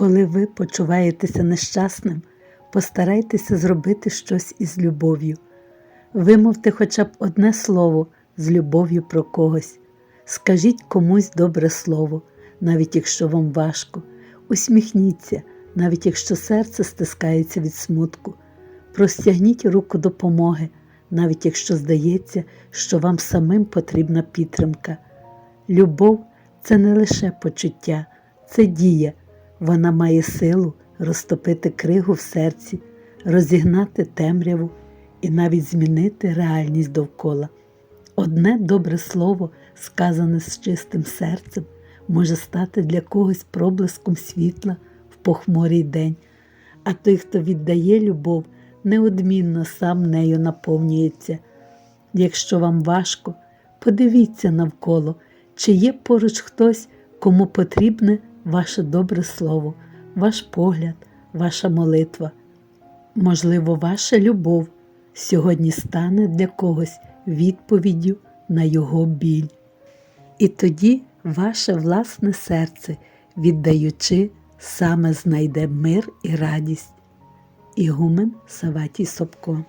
Коли ви почуваєтеся нещасним, постарайтеся зробити щось із любов'ю. Вимовте хоча б одне слово з любов'ю про когось. Скажіть комусь добре слово, навіть якщо вам важко. Усміхніться, навіть якщо серце стискається від смутку. Простягніть руку допомоги, навіть якщо здається, що вам самим потрібна підтримка. Любов це не лише почуття, це дія. Вона має силу розтопити кригу в серці, розігнати темряву і навіть змінити реальність довкола. Одне добре слово, сказане з чистим серцем, може стати для когось проблиском світла в похмурий день, а той, хто віддає любов, неодмінно сам нею наповнюється. Якщо вам важко, подивіться навколо, чи є поруч хтось, кому потрібне ваше добре слово, ваш погляд, ваша молитва. Можливо, ваша любов сьогодні стане для когось відповіддю на його біль. І тоді ваше власне серце, віддаючи, саме знайде мир і радість. Ігумен Саватій Собко